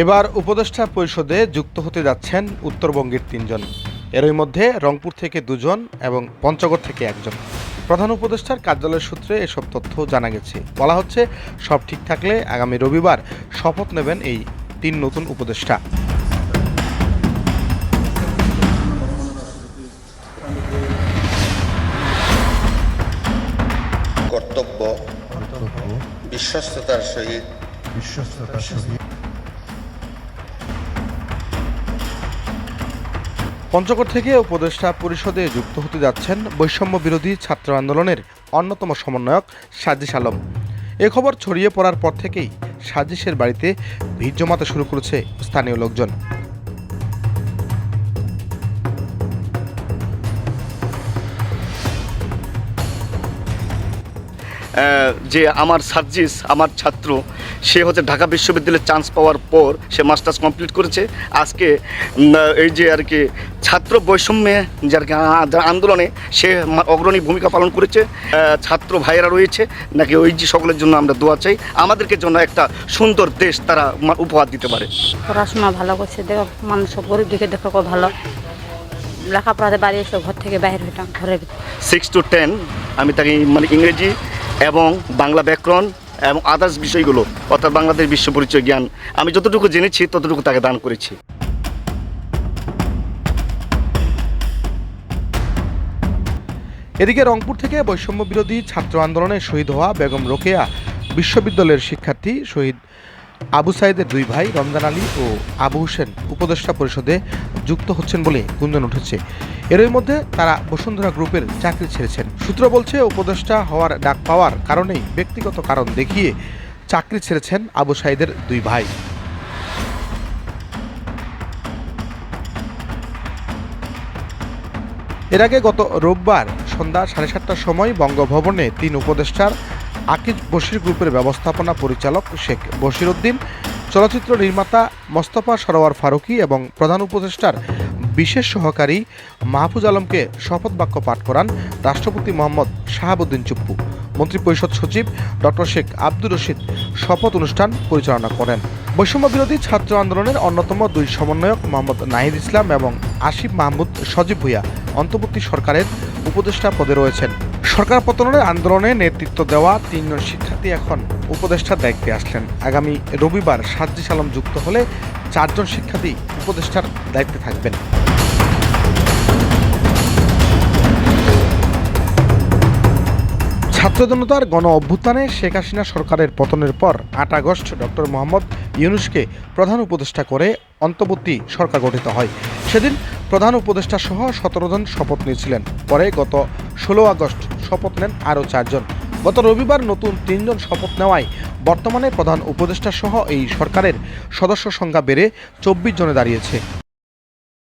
এবার উপদেষ্টা পরিষদে যুক্ত হতে যাচ্ছেন উত্তরবঙ্গের তিনজন। এরই মধ্যে রংপুর থেকে দুজন এবং পঞ্চগড় থেকে একজন। প্রধান উপদেষ্টার কার্যালয় সূত্রে এসব তথ্য জানা গেছে। বলা হচ্ছে সব ঠিক থাকলে আগামী রবিবার শপথ নেবেন এই তিন নতুন উপদেষ্টা। কর্তব্য বিশ্বস্ততার সহিত বিশ্বস্ততার সহিত পঞ্চগড় থেকে উপদেষ্টা পরিষদে যুক্ত হতে যাচ্ছেন বৈষম্য বিরোধী ছাত্র আন্দোলনের অন্যতম সমন্বয়ক সাজিস আলম। এ খবর ছড়িয়ে পড়ার পর থেকেই সাজিসের বাড়িতে ভিড় জমাতে শুরু করেছে স্থানীয় লোকজন। যে আমার সার্জিস আমার ছাত্র সে হচ্ছে ঢাকা বিশ্ববিদ্যালয়ে চান্স পাওয়ার পর সে মাস্টার্স কমপ্লিট করেছে। আজকে এই যে আর কি ছাত্র বৈষম্যে যে আর কি আন্দোলনে সে অগ্রণী ভূমিকা পালন করেছে। ছাত্র ভাইয়েরা রয়েছে নাকি ওই যে সকলের জন্য আমরা দোয়া চাই। আমাদেরকে জন্য একটা সুন্দর দেশ তারা উপহার দিতে পারে। পড়াশোনা ভালো করছে দেখো মানুষ গরিব দিকে দেখো খুব ভালো। লেখাপড়াতে বাড়ি এসে ঘর থেকে বাইরে হইতাম ঘরের সিক্স টু টেন আমি তাকে মানে ইংরেজি এবং বাংলা ব্যাকরণ এবং আদার্স বিষয়গুলো, অর্থাৎ বাংলাদেশ বিশ্ব পরিচয় জ্ঞান, আমি যতটুকু জেনেছি, ততটুকু তাকে দান করেছি। এদিকে রংপুর থেকে বৈষম্য বিরোধী ছাত্র আন্দোলনে শহীদ হওয়া বেগম রোকেয়া বিশ্ববিদ্যালয়ের শিক্ষার্থী শহীদ আবু সাইদের দুই ভাই রমজান আলী ও আবু হোসেন উপদেষ্টা পরিষদে যুক্ত হচ্ছেন বলে গুঞ্জন উঠেছে। এরই মধ্যে তারা বসুন্ধরা গ্রুপের চাকরি ছেড়েছেন। সূত্র বলছে, উপদেষ্টা হওয়ার ডাক পাওয়ার কারণেই ব্যক্তিগত কারণ দেখিয়ে চাকরি ছেড়েছেন আবু সাইদের দুই ভাই। এর আগে গত রোববার সন্ধ্যা সাড়ে সাতটার সময় বঙ্গভবনে তিন উপদেষ্টার আকিজ বশির গ্রুপের ব্যবস্থাপনা পরিচালক শেখ বশির উদ্দিন, চলচ্চিত্র নির্মাতা মোস্তফা সরোয়ার ফারুকী এবং প্রধান উপদেষ্টার বিশেষ সহকারী মাহফুজ আলমকে শপথ বাক্য পাঠ করান রাষ্ট্রপতি মোহাম্মদ শাহাবুদ্দিন চুপ্পু। মন্ত্রিপরিষদ সচিব ডক্টর শেখ আব্দুর রশিদ শপথ অনুষ্ঠান পরিচালনা করেন। বৈষম্য বিরোধী ছাত্র আন্দোলনের অন্যতম দুই সমন্বয়ক মোহাম্মদ নাহিদ ইসলাম এবং আসিফ মাহমুদ সজীব ভুইয়া অন্তর্বর্তী সরকারের উপদেষ্টা পদে রয়েছেন। সরকার পতনের আন্দোলনে নেতৃত্ব দেওয়া তিনজন শিক্ষার্থী এখন উপদেষ্টার দায়িত্বে আসলেন। আগামী রবিবার সাজ্জিস আলম যুক্ত হলে চারজন শিক্ষার্থী উপদেষ্টার দায়িত্বে থাকবেন। ছাত্র গণ অভ্যুত্থানে শেখ হাসিনা সরকারের পতনের পর আট আগস্ট ডক্টর মোহাম্মদ ইউনুসকে প্রধান উপদেষ্টা করে অন্তর্বর্তী সরকার গঠিত হয়। সেদিন প্রধান উপদেষ্টা সহ সতেরো জন শপথ নিয়েছিলেন। পরে গত ষোলো আগস্ট শপথ নেন আরও চারজন গত রবিবার নতুন তিনজন শপথ নেওয়ায় বর্তমানে প্রধান উপদেষ্টা সহ এই সরকারের সদস্য সংখ্যা বেড়ে চব্বিশ জনে দাঁড়িয়েছে।